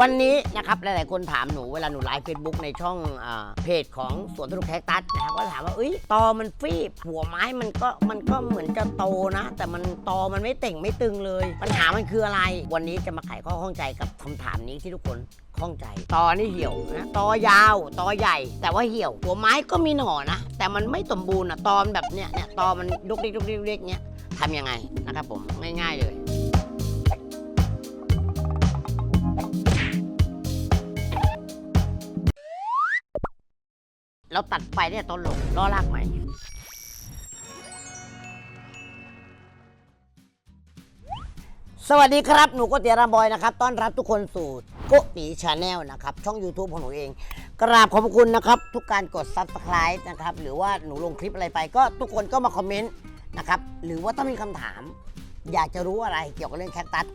วันนี้นะครับหลายๆคนถามหนูเวลาหนูไลฟ์เฟซบุ๊กในช่องอเพจของสวนสนุกแคคตัสนะครับก็ถามว่าเอ้ยตอมันฟีบหัวไม้มันก็มันก็เหมือนจะโตนะ แต่มันตอมันไม่เต่งไม่ตึงเลย ปัญหามันคืออะไร วันนี้จะมาไขข้อข้องใจกับคำถามนี้ที่ทุกคนข้องใจ ตอนี่เหี่ยวนะตอยาวตอใหญ่ แต่ว่าเหี่ยว หัวไม้ก็มีหน่อนะ แต่มันไม่สมบูรณ์อะตอมนแบบเนี้ยเนี่ยตอมันดุกดิกดุกดิกดุกดิกเนี้ยทำยังไงนะครับผม เราตัดไปเนี่ยต้นลงล้อลากใหม่สวัสดีครับ หนูโกติยราบอยนะครับ ต้อนรับทุกคนสู่โกติชาแนลนะครับ ช่อง YouTube ของหนูเอง กราบขอบพระคุณนะครับ ทุกการกด Subscribe นะครับ หรือว่าหนูลงคลิปอะไรไป ก็ทุกคนก็มาคอมเมนต์นะครับ หรือว่าถ้ามีคำถาม อยากจะรู้อะไรเกี่ยวกับเรื่องแคคตัส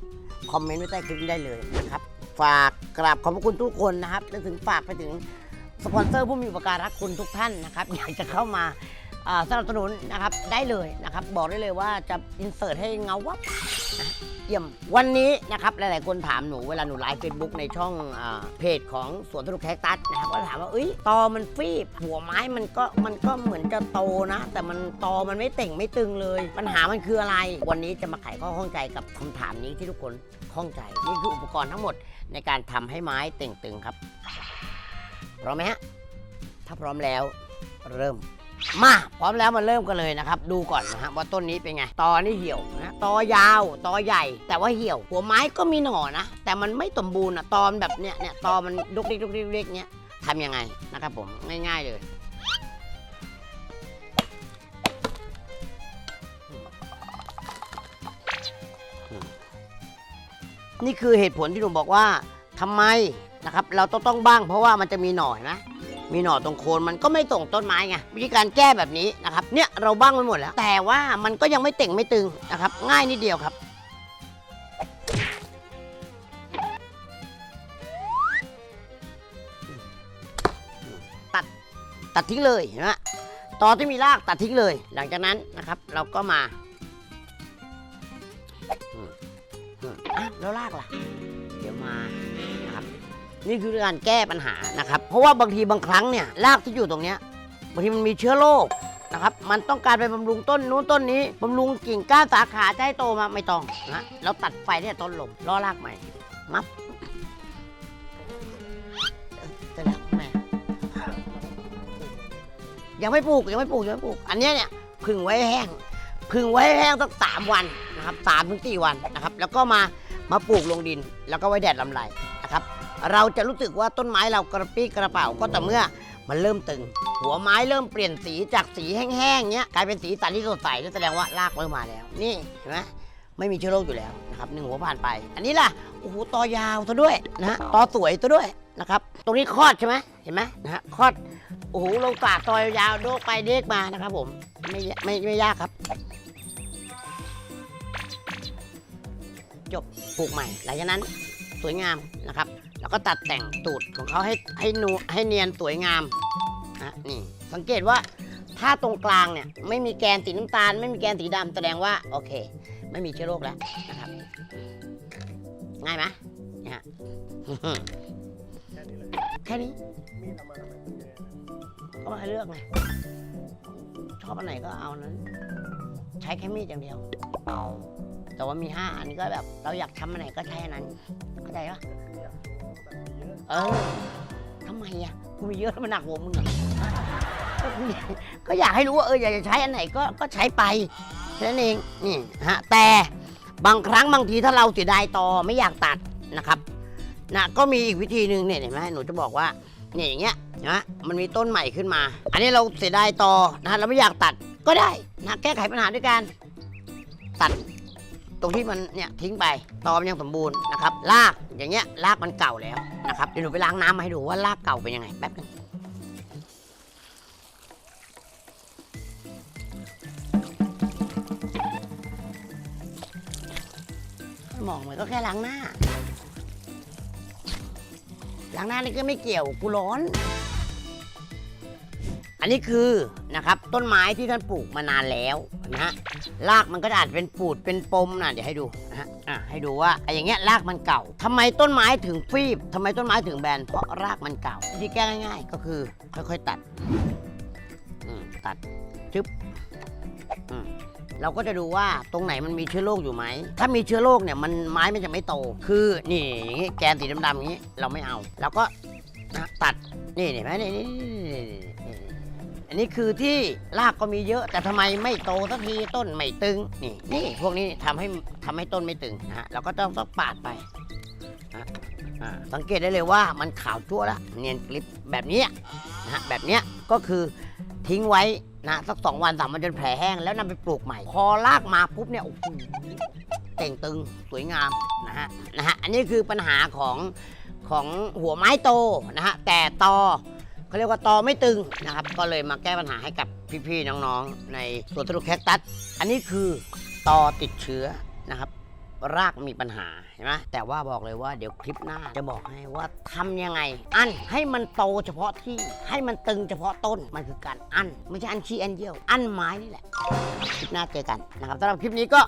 คอมเมนต์ไว้ใต้คลิปนี้ได้เลยนะครับ ฝากกราบขอบพระคุณทุกคนนะครับและถึงฝากไปถึง สปอนเซอร์ผู้มีอุปการะคุณทุกท่านนะครับอยากจะเข้ามาสนับสนุนนะครับได้เลยนะครับ บอกได้เลยว่าจะอินเสิร์ตให้เงาวับนะเยี่ยมวันนี้นะครับหลายๆคนถามหนูเวลาหนูไลฟ์เฟซบุ๊กในช่องอเพจของสวนสนุกแคคตัสนะครับก็ถามว่าเอ้ยตอมันฟีบหัวไม้มันก็มันก็เหมือนจะโตนะ แต่มันตอมันไม่เต่งไม่ตึงเลย ปัญหามันคืออะไร วันนี้จะมาไขข้อข้องใจกับคำถามนี้ที่ทุกคนข้องใจนี่คืออุปกรณ์ทั้งหมดในการทำให้ไม้เต่งตึงครับ พร้อมไหมฮะ ถ้าพร้อมแล้วเริ่ม มาพร้อมแล้วมาเริ่มกันเลยนะครับ ดูก่อนนะฮะว่าต้นนี้เป็นไงตอนี่เหี่ยวนะตอยาวตอใหญ่ แต่ว่าเหี่ยว หัวไม้ก็มีหน่อนะ แต่มันไม่สมบูรณ์อะตอมนแบบเนี้ยเนี่ยตอมันดุกดิกดุกดิกดุกดิกเนี้ยทำยังไงนะครับผมง่าย ๆเลยนี่คือเหตุผลที่หนูบอกว่าทำไม นะครับ เราต้องต้องบ้างเพราะว่ามันจะมีหน่อเห็นไหมมีหน่อตรงโคนมันก็ไม่ตรงต้นไม้ไงวิธีการแก้แบบนี้นะครับ เนี่ยเราบ้างไปหมดแล้ว แต่ว่ามันก็ยังไม่เต่งไม่ตึงนะครับ ง่ายนิดเดียวครับตัดตัดทิ้งเลยเห็นไหมตอนที่มีรากตัดทิ้งเลย หลังจากนั้นนะครับ เราก็มาอืมอะแล้วรากล่ะ เดี๋ยวมา นี่คือการแก้ปัญหานะครับ เพราะว่าบางทีบางครั้งเนี่ยรากที่อยู่ตรงเนี้ยบางทีมันมีเชื้อโรคนะครับ มันต้องการไปบำรุงต้นนู้นต้นนี้บำรุงกิ่งก้านสาขาจะให้โตมาไม่ต้องนะเราตัดไฟเนี่ยต้นลมล่อรากใหม่ มับเสร็จแล้วแม่ยังไม่ปลูกยังไม่ปลูกยังไม่ปลูก อันนี้เนี่ยพึ่งไว้แห้งพึ่งไว้แห้งสักสามวันนะครับสามถึงสี่วันนะครับ แล้วก็มามาปลูกลงดิน แล้วก็ไว้แดดลำไร เราจะรู้สึกว่าต้นไม้เรากระปี้กระเป๋าก็แต่อเมื่อมันเริ่มตึง หัวไม้เริ่มเปลี่ยนสีจากสีแห้งๆเนี้ยกลายเป็นสีสันที่สดใสแสดงว่ารากเริ่มมาแล้ว นี่เห็นไหมไม่มีเชื้อโรคอยู่แล้วนะครับหนึ่งหัวผ่านไป อันนี้ล่ะโอ้โหตอยาวซะด้วยนะตอสวยซะด้วยนะครับตรงนี้คลอดใช่ไหมเห็นไหมนะฮะคลอดโอ้โหเราตาดตอยยาวโดกไปเด็กมานะครับ ผมไม่ไม่ไม่ยากครับ จบปลูกใหม่ หลังจากนั้นสวยงามนะครับ ก็ตัดแต่งตูดของเขาให้ให้นูให้เนียนสวยงามนะนี่สังเกตว่าถ้าตรงกลางเนี่ยไม่มีแกนสีน้ำตาล ไม่มีแกนสีดำแสดงว่าโอเค ไม่มีเชื้อโรคแล้วนะครับ ง่ายไหมเนี่ย แค่นี้ก็มาให้เลือกไงชอบอันไหนก็เอานั้น ใช้แค่มีดอย่างเดียวแต่ว่ามีห้าอันก็แบบ เราอยากทำอันไหนก็ใช้อันนั้นเข้าใจปะ เออทำไมอะกูมีเยอะแล้วมันหนักหัวมึงเหรอก็กูอยากก็อยากให้รู้ว่าเอออยากจะใช้อันไหนก็ก็ใช้ไปแค่นั้นเองนี่ฮะแต่บางครั้งบางทีถ้าเราเสียดายตอไม่อยากตัดนะครับนะก็มีอีกวิธีหนึ่งเนี่ยเห็นไหมหนูจะบอกว่าเนี่ยอย่างเงี้ยนะมันมีต้นใหม่ขึ้นมา อันนี้เราเสียดายตอนะเราไม่อยากตัดก็ได้นะแก้ไขปัญหาด้วยการตัด ตรงที่มันเนี่ยทิ้งไปตอมนยังสมบูรณ์นะครับรากอย่างเงี้ยรากมันเก่าแล้วนะครับเดี๋ยวหนูไปล้างน้ำมาให้ดูว่ารากเก่าเป็นยังไงแป๊บนึงหมองมันก็แค่ล้างหน้าล้างหน้านี่ก็ไม่เกี่ยวกูร้อน อันนี้คือนะครับต้นไม้ที่ท่านปลูกมานานแล้วนะฮะรากมันก็อาจเป็นปูดเป็นปมนะเดี๋ยวให้ดูนะฮะอะให้ดูว่าไอ้อย่างเงี้ยรากมันเก่าทำไมต้นไม้ถึงฟีบทำไมต้นไม้ถึงแบนเพราะรากมันเก่าวิธีแก้ง่าย ๆ ก็คือค่อยๆตัดตัดจึ๊บเราก็จะดูว่าตรงไหนมันมีเชื้อโรคอยู่ไหม ถ้ามีเชื้อโรคเนี่ยมันไม้มันจะไม่โต คือนี่อย่างงี้แกนสีดำๆอย่างงี้เราไม่เอา เราก็นะตัดนี่เห็นไหมนี่นี่ อันนี้คือที่รากก็มีเยอะ แต่ทำไมไม่โตสักทีต้นไม่ตึง นี่นี่พวกนี้ทำให้ทำให้ต้นไม่ตึงนะฮะเราก็ต้องต้องปาดไปนะอ่าสังเกตได้เลยว่ามันขาวจั่วแล้วเนียนกริบแบบนี้นะฮะแบบเนี้ยก็คือทิ้งไว้นะสักสองวันสามวันจนแผลแห้งแล้วนำไปปลูกใหม่ พอรากมาปุ๊บเนี่ยโอ้โหเต่งตึงสวยงามนะฮะนะฮะอันนี้คือปัญหาของของหัวไม้โตนะฮะแต่ตอ เขาเรียกว่าตอไม่ตึงนะครับ ก็เลยมาแก้ปัญหาให้กับพี่ๆน้องๆ ในสวนตรุแคคตัส อันนี้คือตอติดเชื้อนะครับ รากมีปัญหาเห็นไหมแต่ว่าบอกเลยว่าเดี๋ยวคลิปหน้าจะบอกให้ว่าทำยังไง อันให้มันโตเฉพาะที่ให้มันตึงเฉพาะต้นมันคือการอันไม่ใช่อันขี้อันเยี่ยว อันไม้นี่แหละคลิปหน้าเจอกันนะครับสำหรับคลิปนี้ก็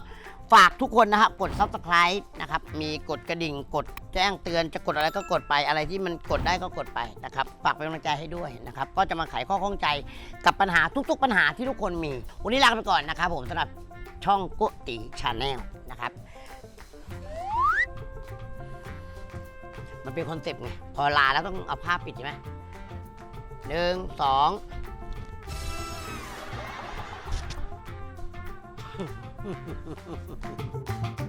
ฝากทุกคนนะครับกด subscribe นะครับ มีกดกระดิ่งกดแจ้งเตือนจะกดอะไรก็กดไปอะไรที่มันกดได้ก็กดไปนะครับฝากเป็นกำลังใจให้ด้วยนะครับ ก็จะมาไขข้อข้องใจกับปัญหาทุกๆ ปัญหาที่ทุกคนมี วันนี้ลาไปก่อนนะครับ ผมสำหรับช่องโกติชาแนลนะครับ มันเป็นคอนเซปต์ไงพอลาแล้วต้องเอาผ้าปิดใช่ไหมหนึ่งสอง Thank you.